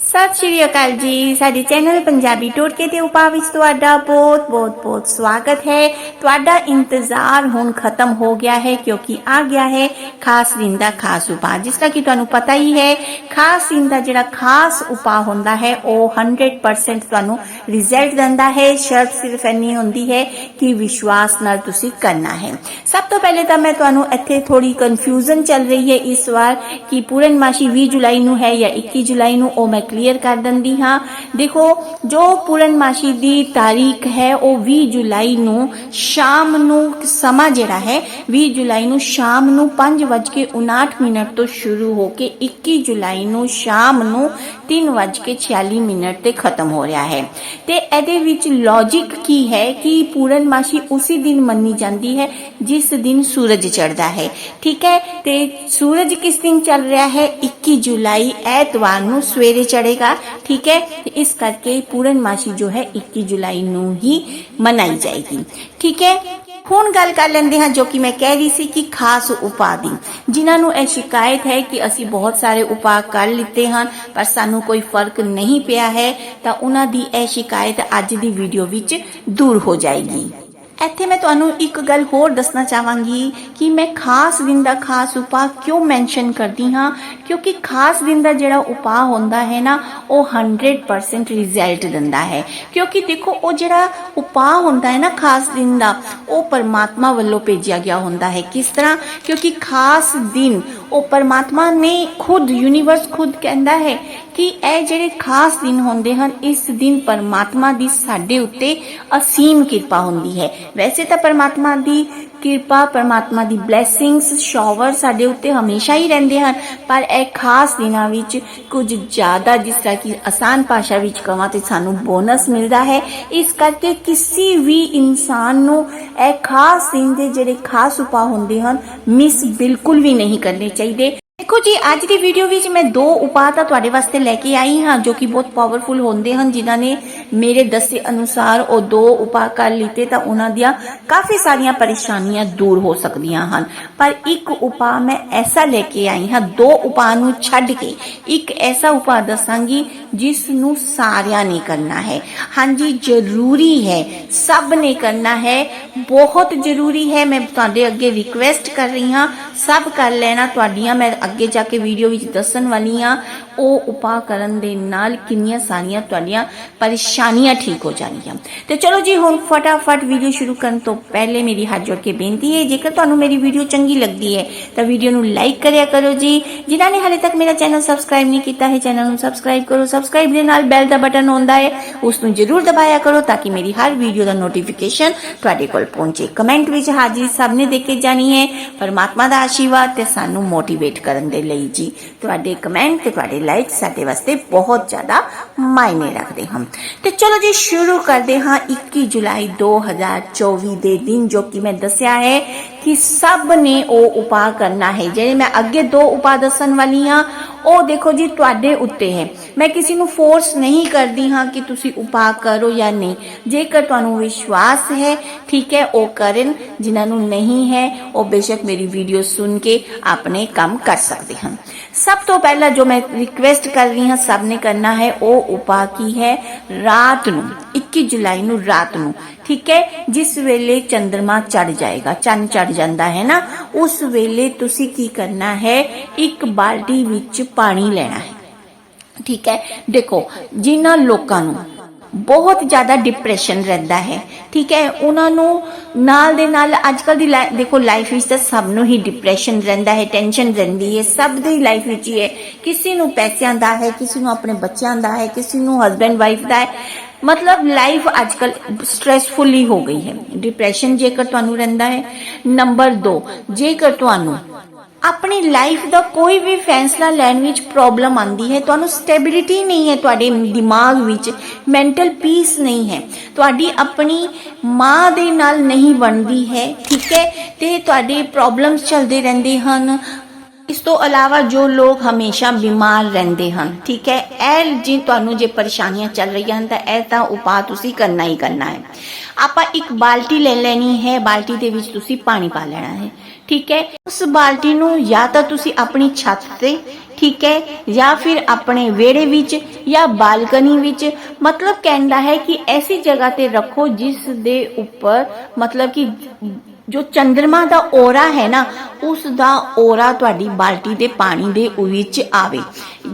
ਸਤਿ ਸ਼੍ਰੀ ਅਕਾਲ ਜੀ। ਸਾਡੇ ਚੈਨਲ ਪੰਜਾਬੀ ਟੋਟਕੇ ਤੇ ਉਪਾਅ ਵਿੱਚ ਤੁਹਾਡਾ ਬਹੁਤ ਬਹੁਤ ਬਹੁਤ ਸਵਾਗਤ ਹੈ। ਤੁਹਾਡਾ ਇੰਤਜ਼ਾਰ ਹੁਣ ਖਤਮ ਹੋ ਗਿਆ ਹੈ ਕਿਉਂਕਿ ਆ ਗਿਆ ਹੈ ਖਾਸ ਦਿਨ ਦਾ ਖਾਸ ਉਪਾਅ। ਜਿਸ ਤਰ੍ਹਾਂ ਕਿ ਤੁਹਾਨੂੰ ਪਤਾ ਹੀ ਹੈ, ਖਾਸ ਦਿਨ ਦਾ ਜਿਹੜਾ ਖਾਸ ਉਪਾਅ ਹੁੰਦਾ ਹੈ, ਉਹ 100% ਤੁਹਾਨੂੰ ਰਿਜ਼ਲਟ ਦਿੰਦਾ ਹੈ। ਸ਼ਰਤ ਸਿਰਫ ਇੰਨੀ ਹੁੰਦੀ ਹੈ ਕਿ ਵਿਸ਼ਵਾਸ ਨਾਲ ਤੁਸੀਂ ਕਰਨਾ ਹੈ। ਸਭ ਤੋਂ ਪਹਿਲੇ ਤਾਂ ਮੈਂ ਤੁਹਾਨੂੰ ਇੱਥੇ ਥੋੜੀ ਕਨਫਿਊਜ਼ਨ ਚੱਲ ਰਹੀ ਹੈ ਇਸ ਵਾਰ ਕਿ ਪੂਰਨਮਾਸ਼ੀ 20 ਜੁਲਾਈ ਨੂੰ ਹੈ ਜਾਂ 21 ਜੁਲਾਈ ਨੂੰ, ਉਹ ਮੈਂ ਕਲੀਅਰ ਕਰ ਦਿੰਦੀ ਹਾਂ। ਦੇਖੋ, ਜੋ ਪੂਰਨਮਾਸ਼ੀ ਦੀ ਤਾਰੀਖ ਹੈ, ਉਹ 20 ਜੁਲਾਈ ਨੂੰ ਸ਼ਾਮ ਨੂੰ ਸਮਾਂ ਜਿਹੜਾ ਹੈ 20 ਜੁਲਾਈ ਨੂੰ ਸ਼ਾਮ ਨੂੰ 5:59 ਮਿੰਟ ਤੋਂ ਸ਼ੁਰੂ ਹੋ ਕੇ 21 ਜੁਲਾਈ ਨੂੰ ਸ਼ਾਮ ਨੂੰ 3:46 ਮਿੰਟ ਤੇ ਖਤਮ ਹੋ ਰਿਹਾ ਹੈ। ਤੇ ਇਹਦੇ ਵਿੱਚ ਲੌਜੀਕ ਕੀ ਹੈ ਕਿ ਪੂਰਨਮਾਸ਼ੀ ਉਸੇ ਦਿਨ ਮੰਨੀ ਜਾਂਦੀ ਹੈ, ਜਿਸ ਦਿਨ ਸੂਰਜ ਚੜ੍ਹਦਾ ਹੈ। ਠੀਕ ਹੈ? ਤੇ ਸੂਰਜ ਕਿਸ ਦਿਨ ਚੱਲ ਰਿਹਾ ਹੈ? 21 ਜੁਲਾਈ ਐਤਵਾਰ ਨੂੰ ਸਵੇਰੇ ਚੜੇਗਾ ਠੀਕ ਹੈ ਇਸ ਕਰਕੇ ਪੂਰਨਮਾਸ਼ੀ ਜੋ ਹੈ 21 ਜੁਲਾਈ ਨੂੰ ਹੀ ਮਨਾਈ ਜਾਏਗੀ ਠੀਕ ਹੈ ਹੁਣ ਗੱਲ ਕਰ ਲੈਂਦੇ ਹਾਂ ਜੋ ਕਿ ਮੈਂ ਕਹਿ ਰਹੀ ਸੀ ਕਿ ਖਾਸ ਉਪਾਅ ਦੀ ਜਿਨ੍ਹਾਂ ਨੂੰ ਇਹ ਸ਼ਿਕਾਇਤ ਹੈ ਕਿ ਅਸੀਂ ਬਹੁਤ ਸਾਰੇ ਉਪਾਅ ਕਰ ਲਿੱਤੇ ਹਨ ਪਰ ਸਾਨੂੰ ਕੋਈ ਫ਼ਰਕ ਨਹੀਂ ਪਿਆ ਹੈ ਤਾਂ ਉਹਨਾਂ ਦੀ ਇਹ ਸ਼ਿਕਾਇਤ ਅੱਜ ਦੀ ਵੀਡੀਓ ਵਿੱਚ ਦੂਰ ਹੋ ਜਾਏਗੀ ਇੱਥੇ ਮੈਂ ਤੁਹਾਨੂੰ ਇੱਕ ਗੱਲ ਹੋਰ ਦੱਸਣਾ ਚਾਹਾਂਗੀ ਕਿ ਮੈਂ ਖਾਸ ਦਿਨ ਦਾ ਖਾਸ ਉਪਾਅ ਕਿਉਂ ਮੈਂਸ਼ਨ ਕਰਦੀ ਹਾਂ? ਕਿਉਂਕਿ ਖਾਸ ਦਿਨ ਦਾ ਜਿਹੜਾ ਉਪਾਅ ਹੁੰਦਾ ਹੈ ਨਾ, ਉਹ 100% ਰਿਜ਼ਲਟ ਦਿੰਦਾ ਹੈ। ਕਿਉਂਕਿ ਦੇਖੋ, ਉਹ ਜਿਹੜਾ ਉਪਾਅ ਹੁੰਦਾ ਹੈ ਨਾ ਖਾਸ ਦਿਨ ਦਾ, ਉਹ ਪਰਮਾਤਮਾ ਵੱਲੋਂ ਭੇਜਿਆ ਗਿਆ ਹੁੰਦਾ ਹੈ। ਕਿਸ ਤਰ੍ਹਾਂ? ਕਿਉਂਕਿ ਖਾਸ ਦਿਨ, ਉਹ ਪਰਮਾਤਮਾ ਨੇ ਖੁਦ ਯੂਨੀਵਰਸ ਖੁਦ ਕਹਿੰਦਾ ਹੈ ਕਿ ਇਹ ਜਿਹੜੇ ਖਾਸ ਦਿਨ ਹੁੰਦੇ ਹਨ, ਇਸ ਦਿਨ ਪਰਮਾਤਮਾ ਦੀ ਸਾਡੇ ਉੱਤੇ ਅਸੀਮ ਕਿਰਪਾ ਹੁੰਦੀ ਹੈ। ਵੈਸੇ ਤਾਂ ਪਰਮਾਤਮਾ ਦੀ ਕਿਰਪਾ, ਪਰਮਾਤਮਾ ਦੀ ਬਲੇਸਿੰਗਸ ਸ਼ਾਵਰ ਸਾਡੇ ਉੱਤੇ ਹਮੇਸ਼ਾ ਹੀ ਰਹਿੰਦੇ ਹਨ, ਪਰ ਇਹ ਖਾਸ ਦਿਨਾਂ ਵਿੱਚ ਕੁਝ ਜ਼ਿਆਦਾ, ਜਿਸ ਤਰ੍ਹਾਂ ਕਿ ਆਸਾਨ ਭਾਸ਼ਾ ਵਿੱਚ ਕਹਾਂ ਤੇ ਸਾਨੂੰ ਬੋਨਸ ਮਿਲਦਾ ਹੈ। ਇਸ ਕਰਕੇ ਕਿਸੇ ਵੀ ਇਨਸਾਨ ਨੂੰ ਇਹ ਖਾਸ ਦਿਨ ਦੇ ਜਿਹੜੇ ਖਾਸ ਉਪਾਅ ਹੁੰਦੇ ਹਨ ਮਿਸ ਬਿਲਕੁਲ ਵੀ ਨਹੀਂ ਕਰਨੇ ਚਾਹੀਦੇ। ਦੇਖੋ ਜੀ, ਅੱਜ ਦੀ ਵੀਡੀਓ ਵਿੱਚ ਮੈਂ ਦੋ ਉਪਾਅ ਤਾਂ ਤੁਹਾਡੇ ਵਾਸਤੇ ਲੈ ਕੇ ਆਈ ਹਾਂ, ਜੋ ਕਿ ਬਹੁਤ ਪਾਵਰਫੁਲ ਹੁੰਦੇ ਹਨ, ਜਿਨ੍ਹਾਂ ਨੇ ਮੇਰੇ ਦੱਸੇ ਅਨੁਸਾਰ ਉਹ ਦੋ ਉਪਾਅ ਕਰ ਲਿੱਤੇ ਤਾਂ ਉਹਨਾਂ ਦੀਆਂ ਕਾਫੀ ਸਾਰੀਆਂ ਪਰੇਸ਼ਾਨੀਆਂ ਦੂਰ ਹੋ ਸਕਦੀਆਂ ਹਨ। ਪਰ ਇੱਕ ਉਪਾਅ ਮੈਂ ਐਸਾ ਲੈ ਕੇ ਆਈ ਹਾਂ, ਦੋ ਉਪਾਅ ਨੂੰ ਛੱਡ ਕੇ ਇੱਕ ਐਸਾ ਉਪਾਅ ਦੱਸਾਂਗੀ, ਜਿਸ ਨੂੰ ਸਾਰਿਆਂ ਨੇ ਕਰਨਾ ਹੈ। ਹਾਂਜੀ, ਜ਼ਰੂਰੀ ਹੈ, ਸਭ ਨੇ ਕਰਨਾ ਹੈ, ਬਹੁਤ ਜ਼ਰੂਰੀ ਹੈ। ਮੈਂ ਤੁਹਾਡੇ ਅੱਗੇ ਰਿਕੁਐਸਟ ਕਰ ਰਹੀ ਹਾਂ, ਸਭ ਕਰ ਲੈਣਾ, ਤੁਹਾਡੀਆਂ ਮੈਂ ਅੱਗੇ ਜਾ ਕੇ ਵੀਡੀਓ ਵਿੱਚ ਦੱਸਣ ਵਾਲੀ ਹਾਂ, ਉਹ ਉਪਾਅ ਕਰਨ ਦੇ ਨਾਲ ਕਿੰਨੀਆਂ ਸਾਰੀਆਂ ਤੁਹਾਡੀਆਂ ਪਰੇਸ਼ਾਨੀਆਂ ਠੀਕ ਹੋ ਜਾਣਗੀਆਂ। ਤੇ ਚਲੋ ਜੀ, ਹੁਣ ਫਟਾਫਟ ਵੀਡੀਓ ਸ਼ੁਰੂ ਕਰਨ ਤੋਂ ਪਹਿਲੇ ਮੇਰੀ ਹੱਥ ਜੋੜ ਕੇ ਬੇਨਤੀ ਹੈ, ਜੇਕਰ ਤੁਹਾਨੂੰ ਮੇਰੀ ਵੀਡੀਓ ਚੰਗੀ ਲੱਗਦੀ ਹੈ, ਤਾਂ ਵੀਡੀਓ ਨੂੰ ਲਾਈਕ ਕਰਿਆ ਕਰੋ ਜੀ। ਜਿਨ੍ਹਾਂ ਨੇ ਹਾਲੇ ਤੱਕ ਮੇਰਾ ਚੈਨਲ ਸਬਸਕ੍ਰਾਈਬ ਨਹੀਂ ਕੀਤਾ ਹੈ, ਚੈਨਲ ਨੂੰ ਸਬਸਕ੍ਰਾਈਬ ਕਰੋ। ਸਬਸਕ੍ਰਾਈਬ ਦੇ ਨਾਲ ਬੈਲ ਦਾ ਬਟਨ ਆਉਂਦਾ ਹੈ, ਉਸ ਨੂੰ ਜ਼ਰੂਰ ਦਬਾਇਆ ਕਰੋ ਤਾਂ ਕਿ ਮੇਰੀ ਹਰ ਵੀਡੀਓ ਦਾ ਨੋਟੀਫਿਕੇਸ਼ਨ ਤੁਹਾਡੇ ਕੋਲ ਪਹੁੰਚੇ। ਕਮੈਂਟ ਵਿੱਚ ਹਾਜ਼ਰੀ ਸਭ ਨੇ ਦੇਖ ਜਾਣੀ ਹੈ। ਪਰਮਾਤਮਾ ਦਾ ਆਸ਼ੀਰਵਾਦ ਤੇ ਸਾਨੂੰ ਮੋਟੀਵੇਟ ਕਰਨ ਦੇ ਲਈ ਜੀ। ਤੁਹਾਡੇ ਕਮੈਂਟ ਤੇ ਤੁਹਾਡੇ ਲਾਈਕ ਸਾਡੇ ਵਾਸਤੇ ਬਹੁਤ ਜ਼ਿਆਦਾ ਮਾਇਨੇ ਰੱਖਦੇ ਹਨ। ਤੇ ਚਲੋ ਜੀ, ਸ਼ੁਰੂ ਕਰਦੇ ਹਾਂ। 21 ਜੁਲਾਈ 2024 ਦੇ ਦਿਨ, ਜੋ ਕਿ ਮੈਂ ਦੱਸਿਆ ਹੈ ਕਿ ਸਭ ਨੇ ਉਹ ਉਪਾਅ ਕਰਨਾ ਹੈ। ਜਿਹੜੇ ਮੈਂ ਅੱਗੇ ਦੋ ਉਪਾਅ ਦੱਸਣ ਵਾਲੀ ਹਾਂ। ਉਹ ਦੇਖੋ ਜੀ, ਤੁਹਾਡੇ ਉੱਤੇ ਹੈ। ਮੈਂ ਕਿਸੇ ਨੂੰ ਫੋਰਸ ਨਹੀਂ ਕਰਦੀ ਹਾਂ ਕਿ ਤੁਸੀਂ ਉਪਾਅ ਕਰੋ ਜਾਂ ਨਹੀਂ। ਜੇਕਰ ਤੁਹਾਨੂੰ ਵਿਸ਼ਵਾਸ ਹੈ, ਠੀਕ ਹੈ, ਉਹ ਕਰਨ ਜਿਨ੍ਹਾਂ ਨੂੰ ਨਹੀਂ ਹੈ, ਉਹ ਬੇਸ਼ੱਕ ਮੇਰੀ ਵੀਡੀਓ ਸੁਣ ਕੇ ਆਪਣੇ ਕੰਮ ਕਰ ਸਕਦੇ ਹਨ। ਸਭ ਤੋਂ ਪਹਿਲਾਂ ਜੋ ਮੈਂ ਰਿਕੁਐਸਟ ਕਰ ਰਹੀ ਹਾਂ, ਸਭ ਨੇ ਕਰਨਾ ਹੈ, ਉਹ ਉਪਾਅ ਕੀ ਹੈ? ਰਾਤ ਨੂੰ 21 ਜੁਲਾਈ ਨੂੰ ਰਾਤ ਨੂੰ। ਠੀਕ ਹੈ? ਜਿਸ ਵੇਲੇ ਚੰ드ਰਮਾ ਚੜ ਜਾਏਗਾ, ਚੰਨ ਚੜ ਜਾਂਦਾ ਹੈ ਨਾ, ਉਸ ਵੇਲੇ ਤੁਸੀਂ ਕੀ ਕਰਨਾ ਹੈ? ਇੱਕ ਬਾਲਟੀ ਵਿੱਚ ਪਾਣੀ ਲੈਣਾ ਹੈ। ਠੀਕ ਹੈ? ਦੇਖੋ, ਜਿਨ੍ਹਾਂ ਲੋਕਾਂ ਨੂੰ ਬਹੁਤ ਜ਼ਿਆਦਾ ਡਿਪਰੈਸ਼ਨ ਰਹਿੰਦਾ ਹੈ, ਠੀਕ ਹੈ? ਉਹਨਾਂ ਨੂੰ ਨਾਲ ਦੇ ਨਾਲ ਅੱਜ ਕੱਲ ਦੀ ਦੇਖੋ ਲਾਈਫ ਵਿੱਚ ਤਾਂ ਸਭ ਨੂੰ ਹੀ ਡਿਪਰੈਸ਼ਨ ਰਹਿੰਦਾ ਹੈ ਟੈਨਸ਼ਨ ਰਹਿੰਦੀ ਹੈ, ਸਭ ਦੀ ਲਾਈਫ ਵਿੱਚ ਹੀ ਹੈ। ਕਿਸੇ ਨੂੰ ਪੈਸਿਆਂ ਦਾ ਹੈ, ਕਿਸੇ ਨੂੰ ਆਪਣੇ ਬੱਚਿਆਂ ਦਾ ਹੈ, ਕਿਸੇ ਨੂੰ ਹਸਬੈਂਡ ਵਾਈਫ ਦਾ ਹੈ। ਮਤਲਬ ਲਾਈਫ ਅੱਜ ਕੱਲ ਸਟ੍ਰੈਸਫੁਲ ਹੋ ਗਈ ਹੈ। ਡਿਪਰੈਸ਼ਨ ਜੇਕਰ ਤੁਹਾਨੂੰ ਰਹਿੰਦਾ ਹੈ ਨੰਬਰ 2 ਜੇਕਰ ਤੁਹਾਨੂੰ ਆਪਣੀ ਲਾਈਫ ਦਾ ਕੋਈ ਵੀ ਫੈਸਲਾ ਲੈਣ ਵਿੱਚ ਪ੍ਰੋਬਲਮ ਆਂਦੀ ਹੈ, ਤੁਹਾਨੂੰ ਸਟੈਬਿਲਿਟੀ ਨਹੀਂ ਹੈ ਤੁਹਾਡੇ ਦਿਮਾਗ ਵਿੱਚ ਮੈਂਟਲ ਪੀਸ ਨਹੀਂ ਹੈ। ਤੁਹਾਡੀ ਆਪਣੀ ਮਾਂ ਦੇ ਨਾਲ ਨਹੀਂ ਬਣਦੀ ਹੈ, ਠੀਕ ਹੈ? ਤੇ ਤੁਹਾਡੇ ਪ੍ਰੋਬਲਮਸ ਚੱਲਦੇ ਰਹਿੰਦੇ ਹਨ। ਇਸ ਤੋਂ ਇਲਾਵਾ ਜੋ ਲੋਕ ਹਮੇਸ਼ਾ ਬਿਮਾਰ ਰਹਿੰਦੇ ਹਨ, ਠੀਕ ਹੈ? ਇਹ ਜੀ ਤੁਹਾਨੂੰ ਜੇ ਪਰੇਸ਼ਾਨੀਆਂ ਚੱਲ ਰਹੀਆਂ ਹਨ, ਤਾਂ ਇਹ ਤਾਂ ਉਪਾਅ ਤੁਸੀਂ ਕਰਨਾ ਹੀ ਕਰਨਾ ਹੈ। ਆਪਾਂ ਇੱਕ ਬਾਲਟੀ ਲੈ ਲੈਣੀ ਹੈ, ਬਾਲਟੀ ਦੇ ਵਿੱਚ ਤੁਸੀਂ ਪਾਣੀ ਪਾ ਲੈਣਾ ਹੈ। ਠੀਕ ਹੈ? ਉਸ ਬਾਲਟੀ ਨੂੰ ਜਾਂ ਤਾਂ ਤੁਸੀਂ ਆਪਣੀ ਛੱਤ ਤੇ, ਠੀਕ ਹੈ? ਜਾਂ ਫਿਰ ਆਪਣੇ ਵਿਹੜੇ ਵਿੱਚ ਜਾਂ ਬਾਲਕਨੀ ਵਿੱਚ, ਮਤਲਬ ਕਹਿੰਦਾ ਹੈ ਕਿ ਐਸੀ ਜਗ੍ਹਾ ਤੇ ਰੱਖੋ ਜਿਸ ਦੇ ਉੱਪਰ, ਮਤਲਬ ਕਿ ਜੋ ਚੰ드ਰਮਾ ਦਾ ਔਰਾ ਹੈ ਨਾ, ਉਸ ਦਾ ਔਰਾ ਤੁਹਾਡੀ ਬਾਲਟੀ ਦੇ ਪਾਣੀ ਦੇ ਵਿੱਚ ਆਵੇ।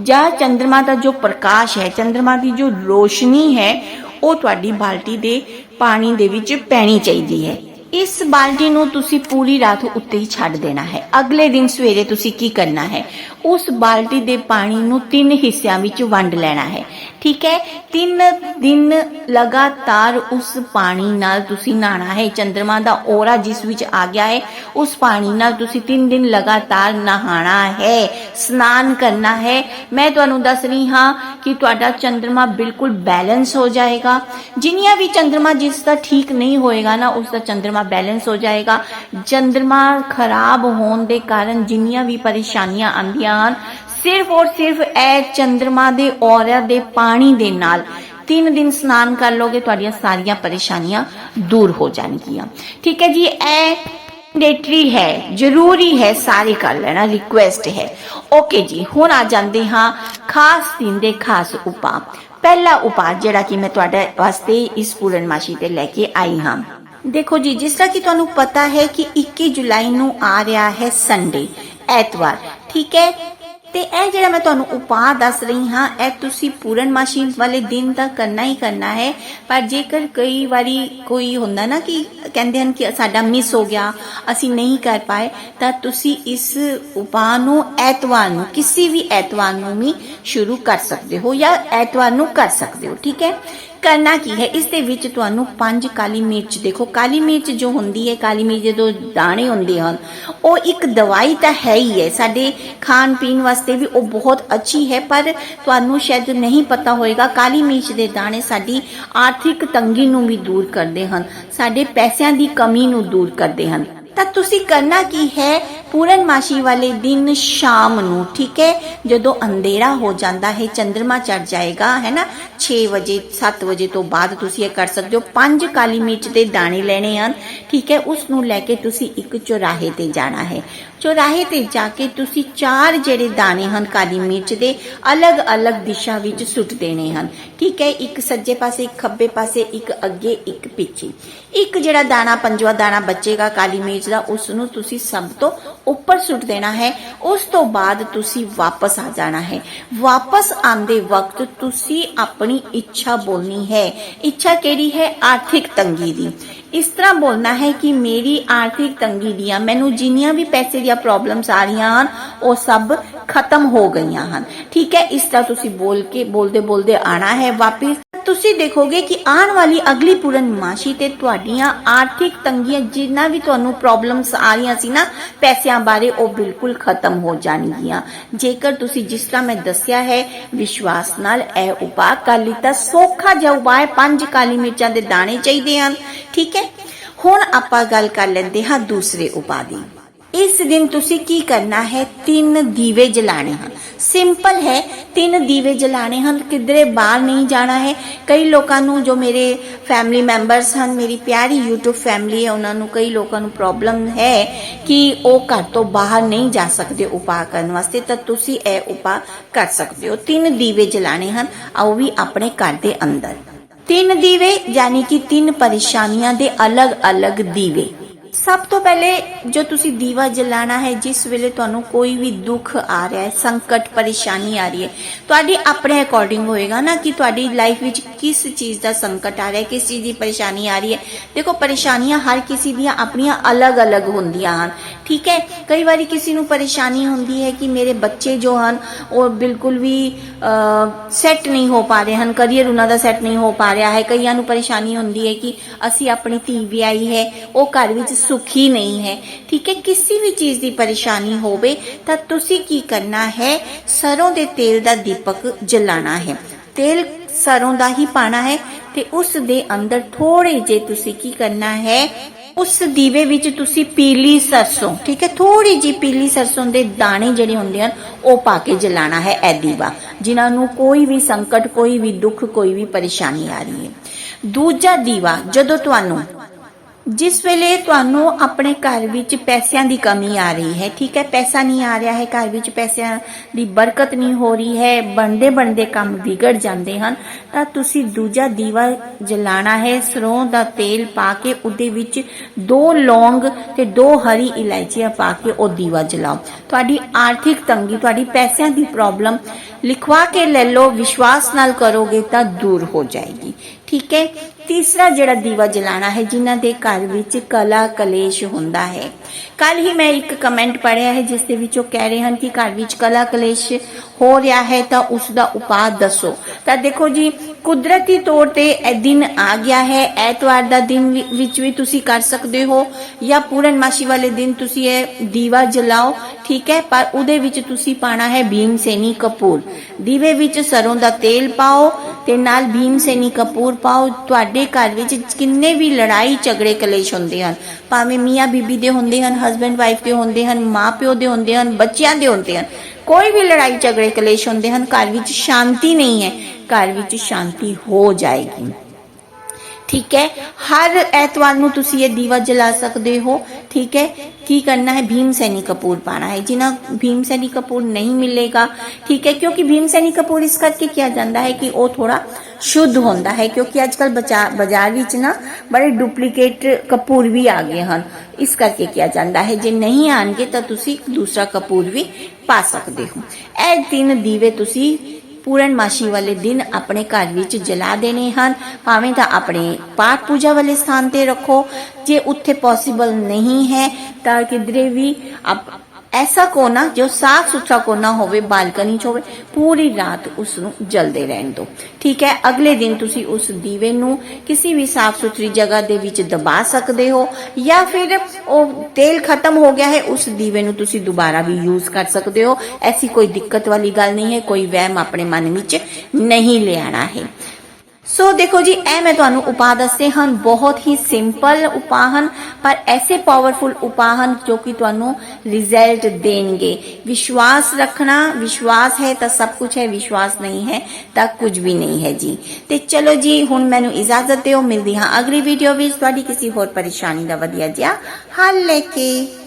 ਜਾਂ ਚੰਦਰਮਾ ਦਾ ਜੋ ਪ੍ਰਕਾਸ਼ ਹੈ, ਚੰਦਰਮਾ ਦੀ ਜੋ ਰੋਸ਼ਨੀ ਹੈ, ਉਹ ਤੁਹਾਡੀ ਬਾਲਟੀ ਦੇ ਪਾਣੀ ਦੇ ਵਿੱਚ ਪੈਣੀ ਚਾਹੀਦੀ ਹੈ। ਇਸ ਬਾਲਟੀ ਨੂੰ ਤੁਸੀਂ ਪੂਰੀ ਰਾਤ ਉੱਤੇ ਹੀ ਛੱਡ ਦੇਣਾ ਹੈ। ਅਗਲੇ ਦਿਨ ਸਵੇਰੇ ਤੁਸੀਂ ਕੀ ਕਰਨਾ ਹੈ? ਉਸ ਬਾਲਟੀ ਦੇ ਪਾਣੀ ਨੂੰ ਤਿੰਨ ਹਿੱਸਿਆਂ ਵਿੱਚ ਵੰਡ ਲੈਣਾ ਹੈ। ਠੀਕ ਹੈ? ਤਿੰਨ ਦਿਨ ਲਗਾਤਾਰ ਉਸ ਪਾਣੀ ਨਾਲ ਤੁਸੀਂ ਨਹਾਣਾ ਹੈ। ਚੰਦਰਮਾ ਦਾ ਔਰਾ ਜਿਸ ਵਿੱਚ ਆ ਗਿਆ ਹੈ, ਉਸ ਪਾਣੀ ਨਾਲ ਤੁਸੀਂ ਤਿੰਨ ਦਿਨ ਲਗਾਤਾਰ ਨਹਾਣਾ ਹੈ, ਸਨਾਨ ਕਰਨਾ ਹੈ। ਮੈਂ ਤੁਹਾਨੂੰ ਦੱਸ ਰਹੀ ਹਾਂ ਕਿ ਤੁਹਾਡਾ ਚੰਦਰਮਾ ਬਿਲਕੁਲ ਬੈਲੈਂਸ ਹੋ ਜਾਏਗਾ। ਜਿੰਨੀਆਂ ਵੀ ਚੰਦਰਮਾ ਜਿਸ ਦਾ ਠੀਕ ਨਹੀਂ ਹੋਏਗਾ ਨਾ, ਉਸ ਦਾ ਚੰ드ਰਮਾ ਬੈਲੈਂਸ ਹੋ ਜਾਏਗਾ। ਚੰਦਰਮਾ ਖਰਾਬ ਹੋਣ ਦੇ ਕਾਰਨ ਜਿੰਨੀਆਂ ਵੀ ਪਰੇਸ਼ਾਨੀਆਂ ਆਂਦੀਆਂ ਹਨ ਸਿਰਫ ਔਰ ਸਿਰਫ ਇਹ ਚੰ드ਰਮਾ ਦੇ ਔਰਾ ਦੇ ਪਾਣੀ ਦੇ ਨਾਲ ਤਿੰਨ ਦਿਨ ਸਨਾਨ ਕਰ ਲੋਗੇ, ਤੁਹਾਡੀਆਂ ਸਾਰੀਆਂ ਪਰੇਸ਼ਾਨੀਆਂ ਦੂਰ ਹੋ ਜਾਣਗੀਆਂ। ਠੀਕ ਹੈ ਜੀ, ਇਹ ਮੈਂਡੇਟਰੀ ਹੈ, ਜ਼ਰੂਰੀ ਹੈ, ਸਾਰੇ ਕਰ ਲੈਣਾ ਰਿਕੁਐਸਟ ਹੈ। ਓਕੇ ਜੀ, ਹੁਣ ਆ ਜਾਂਦੇ ਹਾਂ ਖਾਸ ਦਿਨ ਦੇ ਖਾਸ ਉਪਾਅ। ਪਹਿਲਾ ਉਪਾਅ ਜਿਹੜਾ ਕਿ ਮੈਂ ਤੁਹਾਡੇ ਵਾਸਤੇ ਇਸ ਪੂਰਨਮਾਸ਼ੀ ਤੇ ਲੈ ਕੇ ਆਈ ਹਾਂ। ਦੇਖੋ ਜੀ, ਜਿਸ ਤਰ੍ਹਾਂ ਕਿ ਤੁਹਾਨੂੰ ਪਤਾ ਹੈ ਕਿ 21 ਜੁਲਾਈ ਨੂੰ ਆ ਰਿਹਾ ਹੈ ਸੰਡੇ ਐਤਵਾਰ। ਠੀਕ ਹੈ ਤੇ ਇਹ ਜਿਹੜਾ ਮੈਂ ਤੁਹਾਨੂੰ ਉਪਾਅ ਦੱਸ ਰਹੀ ਹਾਂ, ਇਹ ਤੁਸੀਂ ਪੂਰਨਮਾਸ਼ੀ ਵਾਲੇ ਦਿਨ ਤਾਂ ਕਰਨਾ ਹੀ ਕਰਨਾ ਹੈ, ਪਰ ਜੇਕਰ ਕਈ ਵਾਰੀ ਕੋਈ ਹੁੰਦਾ ਨਾ ਕਿ ਕਹਿੰਦੇ ਹਨ ਕਿ ਸਾਡਾ ਮਿਸ ਹੋ ਗਿਆ, ਅਸੀਂ ਨਹੀਂ ਕਰ ਪਾਏ, ਤਾਂ ਤੁਸੀਂ ਇਸ ਉਪਾਅ ਨੂੰ, ਐਤਵਾਰ ਨੂੰ, ਕਿਸੇ ਵੀ ਐਤਵਾਰ ਨੂੰ ਵੀ ਸ਼ੁਰੂ ਕਰ ਸਕਦੇ ਹੋ ਜਾਂ ਐਤਵਾਰ ਨੂੰ ਕਰ ਸਕਦੇ ਹੋ, ਠੀਕ ਹੈ? ਕਰਨਾ ਕੀ ਹੈ? ਇਸ ਦੇ ਵਿੱਚ ਤੁਹਾਨੂੰ ਪੰਜ ਕਾਲੀ ਮਿਰਚ ਦੇਖੋ। ਕਾਲੀ ਮਿਰਚ ਜੋ ਹੁੰਦੀ ਹੈ, ਕਾਲੀ ਮਿਰਚ ਦੇ ਦੋ ਦਾਣੇ ਹੁੰਦੇ ਹਨ, ਉਹ ਇੱਕ ਦਵਾਈ ਤਾਂ ਹੈ ਹੀ ਹੈ। ਸਾਡੇ ਖਾਣ ਪੀਣ ਵਾਸਤੇ ਵੀ ਉਹ ਬਹੁਤ ਅੱਛੀ ਹੈ, ਪਰ ਤੁਹਾਨੂੰ ਸ਼ਾਇਦ ਨਹੀਂ ਪਤਾ ਹੋਏਗਾ, ਕਾਲੀ ਮਿਰਚ ਦੇ ਦਾਣੇ ਸਾਡੀ ਆਰਥਿਕ ਤੰਗੀ ਨੂੰ ਵੀ ਦੂਰ ਕਰਦੇ ਹਨ, ਸਾਡੇ ਪੈਸਿਆਂ ਦੀ ਕਮੀ ਨੂੰ ਦੂਰ ਕਰਦੇ ਹਨ। ਤਾਂ ਤੁਸੀਂ ਕਰਨਾ ਕੀ ਹੈ? ਪੂਰਨਮਾਸ਼ੀ ਵਾਲੇ ਦਿਨ ਸ਼ਾਮ ਨੂੰ, ਠੀਕ ਹੈ? ਜਦੋਂ ਅੰਧੇਰਾ ਹੋ ਜਾਂਦਾ ਹੈ ਚੰ드ਰਮਾ ਚੜ ਜਾਏਗਾ, ਹੈ ਨਾ? 6 ਵਜੇ 7 ਵਜੇ ਤੋਂ ਬਾਅਦ ਤੁਸੀਂ ਇਹ ਕਰ ਸਕਦੇ ਹੋ। ਪੰਜ ਕਾਲੀ ਮਿਰਚ ਦੇ ਦਾਣੇ ਲੈਣੇ ਹਨ, ਠੀਕ ਹੈ? ਉਸ ਨੂੰ ਲੈ ਕੇ ਤੁਸੀਂ ਇੱਕ ਚੌਰਾਹੇ ਤੇ ਜਾਣਾ ਹੈ। ਚੌਰਾਹੇ ਤੇ ਜਾ ਕੇ ਤੁਸੀਂ ਚਾਰ ਜਿਹੜੇ ਦਾਣੇ ਹਨ ਕਾਲੀ ਮਿਰਚ ਦੇ, ਅਲੱਗ-ਅਲੱਗ ਦਿਸ਼ਾ ਵਿੱਚ ਸੁੱਟ ਦੇਣੇ ਹਨ। ਠੀਕ ਹੈ? ਇੱਕ ਸੱਜੇ ਪਾਸੇ, ਇੱਕ ਖੱਬੇ ਪਾਸੇ, ਇੱਕ ਅੱਗੇ, ਇੱਕ ਪਿੱਛੇ। ਇੱਕ ਜਿਹੜਾ ਦਾਣਾ, ਪੰਜਵਾ ਦਾਣਾ ਬਚੇਗਾ ਕਾਲੀ ਮਿਰਚ ਦਾ ਉਸ ਨੂੰ ਤੁਸੀਂ ਸਭ ਤੋਂ ਉੱਪਰ ਸੁੱਟ ਦੇਣਾ ਹੈ। ਉਸ ਤੋਂ ਬਾਅਦ ਤੁਸੀਂ ਵਾਪਸ ਆ ਜਾਣਾ ਹੈ। ਵਾਪਸ ਆਂਦੇ ਵਕਤ ਤੁਸੀਂ ਆਪਣੀ ਇੱਛਾ ਬੋਲਣੀ ਹੈ। ਇੱਛਾ ਕਿਹੜੀ ਹੈ? ਆਰਥਿਕ ਤੰਗੀ ਦੀ। ਇਸ ਤਰ੍ਹਾਂ ਬੋਲਣਾ ਹੈ ਕਿ ਮੇਰੀ ਆਰਥਿਕ ਤੰਗੀ ਦੀਆਂ ਮੈਨੂੰ ਜਿੰਨੀਆਂ ਵੀ ਪੈਸੇ ਦੀਆਂ ਪ੍ਰੋਬਲਮਸ ਆ ਰਹੀਆਂ ਹਨ, ਉਹ ਸਭ ਖਤਮ ਹੋ ਗਈਆਂ ਹਨ। ਠੀਕ ਹੈ, ਇਸ ਤਰ੍ਹਾਂ ਤੁਸੀਂ ਬੋਲ ਕੇ ਬੋਲਦੇ ਬੋਲਦੇ ਆਣਾ ਹੈ। ਵਾਪਸ ਤੁਸੀਂ ਦੇਖੋਗੇ ਕਿ ਆਉਣ ਵਾਲੀ ਅਗਲੀ ਪੂਰਨਮਾਸ਼ੀ ਤੇ ਤੁਹਾਡੀਆਂ ਆਰਥਿਕ ਤੰਗੀਆਂ ਜਿੰਨਾ ਵੀ ਤੁਹਾਨੂੰ ਪ੍ਰੋਬਲਮਸ ਆ ਰਹੀਆਂ ਸੀ ਨਾ, ਪੈਸਿਆਂ ਬਾਰੇ ਉਹ ਬਿਲਕੁਲ ਖਤਮ ਹੋ ਜਾਣਗੀਆਂ। ਜੇਕਰ ਤੁਸੀਂ ਜਿਸ ਤਰ੍ਹਾਂ ਮੈਂ ਦੱਸਿਆ ਹੈ, ਵਿਸ਼ਵਾਸ ਨਾਲ ਇਹ ਉਪਾਅ ਕਰ ਲਿੱਤਾ। ਸੌਖਾ ਜਿਹਾ ਉਪਾਅ ਪੰਜ ਕਾਲੀ ਮਿਰਚਾਂ ਦੇ ਦਾਣੇ ਚਾਹੀਦੇ ਹਨ। ਠੀਕ ਹੈ? ਹੁਣ ਆਪਾਂ ਗੱਲ ਕਰ ਲੈਂਦੇ ਹਾਂ ਦੂਸਰੇ ਉਪਾਅ ਦੀ। ਇਸ ਦਿਨ ਤੁਸੀਂ ਕੀ ਕਰਨਾ ਹੈ? ਤਿੰਨ ਦੀਵੇ ਜਲਾਣੇ ਹਨ। ਸਿੰਪਲ ਹੈ, ਤਿੰਨ ਦੀਵੇ ਜਲਾਣੇ ਹਨ। ਕਿਧਰੇ ਬਾਹਰ ਨਹੀਂ ਜਾਣਾ ਹੈ। ਕਈ ਲੋਕਾਂ ਨੂੰ ਜੋ ਮੇਰੇ ਫੈਮਿਲੀ ਮੈਂਬਰਸ ਹਨ, ਮੇਰੀ ਪਿਆਰੀ YouTube ਫੈਮਿਲੀ ਹੈ, ਉਹਨਾਂ ਨੂੰ ਕਈ ਲੋਕਾਂ ਨੂੰ ਪ੍ਰੋਬਲਮ ਹੈ ਕਿ ਉਹ ਘਰ ਤੋਂ ਬਾਹਰ ਨਹੀਂ ਜਾ ਸਕਦੇ ਉਪਾਅ ਕਰਨ ਵਾਸਤੇ, ਤਾਂ ਤੁਸੀਂ ਇਹ ਉਪਾਅ ਕਰ ਸਕਦੇ ਹੋ। ਤਿੰਨ ਦੀਵੇ ਜਲਾਣੇ ਹਨ। ਆਓ ਵੀ ਆਪਣੇ ਘਰ ਦੇ ਅੰਦਰ। ਤਿੰਨ ਦੀਵੇ, ਯਾਨੀ ਕਿ ਤਿੰਨ ਪਰੇਸ਼ਾਨੀਆਂ ਦੇ ਅਲੱਗ-ਅਲੱਗ ਦੀਵੇ। ਸਭ ਤੋਂ ਪਹਿਲੇ ਜੋ ਤੁਸੀਂ ਦੀਵਾ ਜਲਾਣਾ ਹੈ, ਜਿਸ ਵੇਲੇ ਤੁਹਾਨੂੰ ਕੋਈ ਵੀ ਦੁੱਖ ਆ ਰਿਹਾ ਹੈ, ਸੰਕਟ, ਪਰੇਸ਼ਾਨੀ ਆ ਰਹੀ ਹੈ, ਤੁਹਾਡੀ ਆਪਣੇ ਅਕੋਰਡਿੰਗ ਹੋਏਗਾ ਨਾ ਕਿ ਤੁਹਾਡੀ ਲਾਈਫ ਵਿੱਚ ਕਿਸ ਚੀਜ਼ ਦਾ ਸੰਕਟ ਆ ਰਿਹਾ ਹੈ, ਕਿਸ ਚੀਜ਼ ਦੀ ਪਰੇਸ਼ਾਨੀ ਆ ਰਹੀ ਹੈ। ਦੇਖੋ, ਪਰੇਸ਼ਾਨੀਆਂ ਹਰ ਕਿਸੇ ਦੀਆਂ ਆਪਣੀਆਂ ਅਲੱਗ-ਅਲੱਗ ਹੁੰਦੀਆਂ ਹਨ, ਠੀਕ ਹੈ? ਕਈ ਵਾਰੀ ਕਿਸੇ ਨੂੰ ਪਰੇਸ਼ਾਨੀ ਹੁੰਦੀ ਹੈ ਕਿ ਮੇਰੇ ਬੱਚੇ ਜੋ ਹਨ, ਉਹ ਬਿਲਕੁਲ ਵੀ ਸੈੱਟ ਨਹੀਂ ਹੋ ਪਾ ਰਹੇ ਹਨ ਕਰੀਅਰ ਉਹਨਾਂ ਦਾ ਸੈੱਟ ਨਹੀਂ ਹੋ ਪਾ ਰਿਹਾ ਹੈ। ਕਈਆਂ ਨੂੰ ਪਰੇਸ਼ਾਨੀ ਹੁੰਦੀ ਹੈ ਕਿ ਅਸੀਂ ਆਪਣੀ ਧੀ ਵਿਆਹੀ ਹੈ, ਉਹ ਘਰ ਵਿੱਚ ਸੁਖੀ ਨਹੀਂ ਹੈ। ਠੀਕ ਹੈ, ਕਿਸੇ ਵੀ ਚੀਜ਼ ਦੀ ਪਰੇਸ਼ਾਨੀ ਹੋਵੇ ਤਾਂ ਤੁਸੀਂ ਕੀ ਕਰਨਾ ਹੈ? ਸਰੋਂ ਦੇ ਤੇਲ ਦਾ ਦੀਪਕ ਜਲਾਣਾ ਹੈ। ਤੇਲ ਸਰੋਂ ਦਾ ਹੀ ਪਾਣਾ ਹੈ ਤੇ ਉਸ ਦੇ ਅੰਦਰ ਥੋੜੇ ਜੇ ਤੁਸੀਂ ਕੀ ਕਰਨਾ ਹੈ? ਉਸ ਦੀਵੇ ਵਿੱਚ ਤੁਸੀਂ ਪੀਲੀ ਸਰਸੋਂ, ਠੀਕ ਹੈ ਥੋੜੀ ਜੀ ਪੀਲੀ ਸਰਸੋਂ ਦੇ ਦਾਣੇ ਜਿਹੜੇ ਹੁੰਦੇ ਹਨ, ਉਹ ਪਾ ਕੇ ਜਲਾਣਾ ਹੈ ਇਹ ਦੀਵਾ। ਜਿਨ੍ਹਾਂ ਨੂੰ ਕੋਈ ਵੀ ਸੰਕਟ, ਕੋਈ ਵੀ ਦੁੱਖ, ਕੋਈ ਵੀ ਪਰੇਸ਼ਾਨੀ ਆ ਰਹੀ ਹੈ। ਦੂਜਾ ਦੀਵਾ, ਜਦੋਂ ਤੁਹਾਨੂੰ ਜਿਸ ਵੇਲੇ ਤੁਹਾਨੂੰ ਆਪਣੇ ਘਰ ਵਿੱਚ ਪੈਸਿਆਂ ਦੀ ਕਮੀ ਆ ਰਹੀ ਹੈ, ਠੀਕ ਹੈ, ਪੈਸਾ ਨਹੀਂ ਆ ਰਿਹਾ ਹੈ, ਘਰ ਵਿੱਚ ਪੈਸਿਆਂ ਦੀ ਬਰਕਤ ਨਹੀਂ ਹੋ ਰਹੀ ਹੈ, ਬਣਦੇ ਬਣਦੇ ਕੰਮ ਵਿਗੜ ਜਾਂਦੇ ਹਨ, ਤਾਂ ਤੁਸੀਂ ਦੂਜਾ ਦੀਵਾ ਜਲਾਣਾ ਹੈ, ਸਰੋਂ ਦਾ ਤੇਲ ਪਾ ਕੇ ਉਹਦੇ ਵਿੱਚ ਦੋ ਲੌਂਗ ਤੇ ਦੋ ਹਰੀ ਇਲਾਇਚੀਆਂ ਪਾ ਕੇ ਉਹ ਦੀਵਾ ਜਲਾਓ। ਤੁਹਾਡੀ ਆਰਥਿਕ ਤੰਗੀ, ਤੁਹਾਡੀ ਪੈਸਿਆਂ ਦੀ ਪ੍ਰੋਬਲਮ ਲਿਖਵਾ ਕੇ ਲੈ ਲਓ, ਵਿਸ਼ਵਾਸ ਨਾਲ ਕਰੋਗੇ ਤਾਂ ਦੂਰ ਹੋ ਜਾਏਗੀ, ਠੀਕ ਹੈ? ਤੀਸਰਾ ਜਿਹੜਾ ਦੀਵਾ ਜਲਾਣਾ ਹੈ, ਜਿਨ੍ਹਾਂ ਦੇ ਘਰ ਵਿੱਚ ਕਲਾ ਕਲੇਸ਼ ਹੁੰਦਾ ਹੈ। ਕੱਲ ਹੀ ਮੈਂ ਇੱਕ ਕਮੈਂਟ ਪੜਿਆ ਹੈ, ਜਿਸ ਦੇ ਵਿੱਚ ਉਹ ਕਹਿ ਰਹੇ ਹਨ ਕਿ ਘਰ ਵਿੱਚ ਕਲਾ ਕਲੇਸ਼ ਹੋ ਰਿਹਾ ਹੈ ਤਾਂ ਉਸ ਦਾ ਉਪਾਅ ਦੱਸੋ। ਤਾਂ ਦੇਖੋ ਜੀ, ਕੁਦਰਤੀ ਤੌਰ ਤੇ ਇਹ ਦਿਨ ਆ ਗਿਆ ਹੈ। ਐਤਵਾਰ ਦਾ ਦਿਨ ਵਿੱਚ ਵੀ ਤੁਸੀਂ ਕਰ ਸਕਦੇ ਹੋ ਜਾਂ ਪੂਰਨਮਾਸ਼ੀ ਵਾਲੇ ਦਿਨ ਤੁਸੀਂ ਇਹ ਦੀਵਾ ਜਲਾਓ, ਠੀਕ ਹੈ? ਪਰ ਉਹਦੇ ਵਿੱਚ ਤੁਸੀਂ ਪਾਣਾ ਹੈ ਭੀਮ ਸੈਨੀ ਕਪੂਰ। ਦੀਵੇ ਵਿੱਚ ਸਰੋਂ ਦਾ ਤੇਲ ਪਾਓ ਤੇ ਨਾਲ ਭੀਮ ਸੈਨੀ ਕਪੂਰ ਪਾਓ। ਤੁਹਾਡੇ ਘਰ ਵਿੱਚ ਕਿੰਨੇ ਵੀ ਲੜਾਈ ਝਗੜੇ ਕਲੇਸ਼ ਹੁੰਦੇ ਹਨ, ਭਾਵੇਂ ਮੀਆਂ ਬੀਬੀ ਦੇ ਹੁੰਦੇ ਹਨ ਹਸਬੰਡ ਵਾਈਫ ਦੇ ਹੁੰਦੇ ਹਨ, ਮਾਂ ਪਿਓ ਦੇ ਹੁੰਦੇ ਹਨ, ਬੱਚਿਆਂ ਦੇ ਹੁੰਦੇ ਹਨ ਕੋਈ ਵੀ ਲੜਾਈ ਝਗੜੇ ਕਲੇਸ਼ ਹੁੰਦੇ ਹਨ, ਘਰ ਵਿੱਚ ਸ਼ਾਂਤੀ ਨਹੀਂ ਹੈ, ਘਰ ਵਿੱਚ ਸ਼ਾਂਤੀ ਹੋ ਜਾਏਗੀ। ਠੀਕ ਹੈ? ਹਰ ਐਤਵਾਰ ਨੂੰ ਤੁਸੀਂ ਇਹ ਦੀਵਾ ਜਲਾ ਸਕਦੇ ਹੋ। ਠੀਕ ਹੈ? ਕੀ ਕਰਨਾ ਹੈ? ਭੀਮ ਸੈਨੀ ਕਪੂਰ ਪਾਣਾ ਹੈ। ਜਿਨ੍ਹਾਂ ਭੀਮ ਸੈਨੀ ਕਪੂਰ ਨਹੀਂ ਮਿਲੇਗਾ, ਠੀਕ ਹੈ? ਕਿਉਂਕਿ ਭੀਮ ਸੈਨੀ ਕਪੂਰ ਇਸ ਕਰਕੇ ਕਿਹਾ ਜਾਂਦਾ ਹੈ ਕਿ ਉਹ ਥੋੜਾ ਸ਼ੁੱਧ ਹੁੰਦਾ ਹੈ, ਕਿਉਂਕਿ ਅੱਜ ਕੱਲ ਬਾਜ਼ਾਰ ਵਿੱਚ ਨਾ ਬੜੇ ਡੁਪਲੀਕੇਟ ਕਪੂਰ ਵੀ ਆ ਗਏ ਹਨ। ਇਸ ਕਰਕੇ ਕਿਹਾ ਜਾਂਦਾ ਹੈ, ਜੇ ਨਹੀਂ ਆਣਗੇ ਤਾਂ ਤੁਸੀਂ ਦੂਸਰਾ ਕਪੂਰ ਵੀ ਪਾ ਸਕਦੇ ਹੋ। ਇਹ ਤਿੰਨ ਦੀਵੇ ਤੁਸੀਂ ਪੂਰਨਮਾਸ਼ੀ ਵਾਲੇ ਦਿਨ ਆਪਣੇ ਘਰ ਵਿੱਚ ਜਲਾ ਦੇਣੇ ਹਨ। ਭਾਵੇਂ ਤਾਂ ਆਪਣੇ ਪਾਠ ਪੂਜਾ ਵਾਲੇ ਸਥਾਨ ਤੇ ਰੱਖੋ। ਜੇ ਉੱਥੇ ਪੋਸੀਬਲ ਨਹੀਂ ਹੈ, ਤਾਂ ਕਿਧਰੇ ਵੀ ਆਪ ਐਸਾ ਕੋਨਾ ਜੋ ਸਾਫ਼ ਸੁਥਰਾ ਕੋਨਾ ਹੋਵੇ, ਬਾਲਕਨੀ 'ਚ ਹੋਵੇ, ਪੂਰੀ ਰਾਤ ਉਸ ਨੂੰ ਜਲਦੇ ਰਹਿਣ ਦਿਓ। ਠੀਕ ਹੈ, ਅਗਲੇ ਦਿਨ ਤੁਸੀਂ ਉਸ ਦੀਵੇ ਨੂੰ ਕਿਸੇ ਵੀ ਸਾਫ਼ ਸੁਥਰੀ ਜਗ੍ਹਾ ਦੇ ਵਿੱਚ ਦਬਾ ਸਕਦੇ ਹੋ ਜਾਂ ਫਿਰ ਉਹ ਤੇਲ ਖਤਮ ਹੋ ਗਿਆ ਹੈ, ਉਸ ਦੀਵੇ ਨੂੰ ਤੁਸੀਂ ਦੁਬਾਰਾ ਵੀ ਯੂਜ਼ ਕਰ ਸਕਦੇ ਹੋ। ਐਸੀ ਕੋਈ ਦਿੱਕਤ ਵਾਲੀ ਗੱਲ ਨਹੀਂ ਹੈ, ਕੋਈ ਵਹਿਮ ਆਪਣੇ ਮਨ ਵਿੱਚ ਨਹੀਂ ਲਿਆਣਾ ਹੈ। ਸੋ ਦੇਖੋ ਜੀ ਇਹ ਮੈਂ ਤੁਹਾਨੂੰ ਉਪਾਅ ਦੱਸੇ ਹਨ ਬਹੁਤ ਹੀ ਸਿੰਪਲ ਉਪਾਅ ਹਨ ਪਰ ਐਸੇ ਪਾਵਰਫੁਲ ਉਪਾਅ ਹਨ ਜੋ ਕਿ ਤੁਹਾਨੂੰ ਰਿਜ਼ਲਟ ਦੇਣਗੇ ਵਿਸ਼ਵਾਸ ਰੱਖਣਾ ਵਿਸ਼ਵਾਸ ਹੈ ਤਾਂ ਸਭ ਕੁਝ ਹੈ ਵਿਸ਼ਵਾਸ ਨਹੀਂ ਹੈ ਤਾਂ ਕੁਝ ਵੀ ਨਹੀਂ ਹੈ ਜੀ ਤੇ ਚਲੋ ਜੀ ਹੁਣ ਮੈਨੂੰ ਇਜਾਜ਼ਤ ਦਿਓ ਮਿਲਦੀ ਹਾਂ ਅਗਲੀ ਵੀਡੀਓ ਵਿੱਚ ਤੁਹਾਡੀ ਕਿਸੇ ਹੋਰ ਪਰੇਸ਼ਾਨੀ ਦਾ ਵਧੀਆ ਜਿਹਾ ਹੱਲ ਲੈ ਕੇ